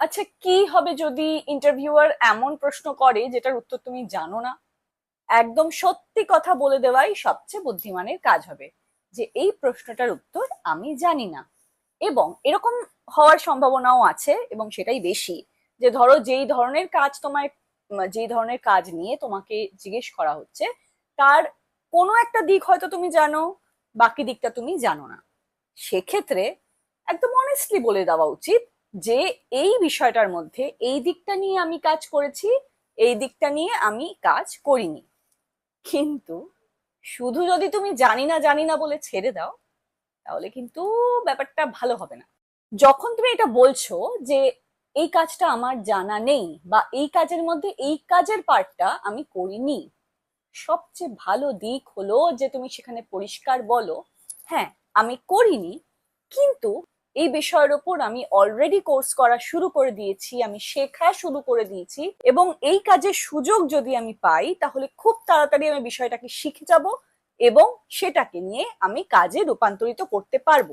আচ্ছা কি হবে যদি ইন্টারভিউয়ার এমন প্রশ্ন করে যেটার উত্তর তুমি জানো না? একদম সত্যি কথা বলে দেওয়াই সবচেয়ে বুদ্ধিমানের কাজ হবে যে এই প্রশ্নটার উত্তর আমি জানি না। এবং এরকম হওয়ার সম্ভাবনাও আছে এবং সেটাই বেশি যে ধরো যেই ধরনের কাজ তোমায়, যেই ধরনের কাজ নিয়ে তোমাকে জিজ্ঞেস করা হচ্ছে, তার কোনো একটা দিক হয়তো তুমি জানো, বাকি দিকটা তুমি জানো না। সেক্ষেত্রে একদম অনেস্টলি বলে দেওয়া উচিত যে এই বিষয়টার মধ্যে এই দিকটা নিয়ে আমি কাজ করেছি, এই দিকটা নিয়ে আমি কাজ করিনি। কিন্তু শুধু যদি তুমি জানি না জানি না বলে ছেড়ে দাও, তাহলে কিন্তু ব্যাপারটা ভালো হবে না। যখন তুমি এটা বলছো যে এই কাজটা আমার জানা নেই বা এই কাজের মধ্যে এই কাজের পার্টটা আমি করিনি, সবচেয়ে ভালো দিক হলো যে তুমি সেখানে পরিষ্কার বলো হ্যাঁ আমি করিনি, কিন্তু এই বিষয়ের ওপর আমি অলরেডি কোর্স করা শুরু করে দিয়েছি, আমি শেখা শুরু করে দিয়েছি এবং এই কাজের সুযোগ যদি আমি পাই, তাহলে খুব তাড়াতাড়ি আমি বিষয়টাকে শিখে যাব এবং সেটাকে নিয়ে আমি কাজে রূপান্তরিত করতে পারব।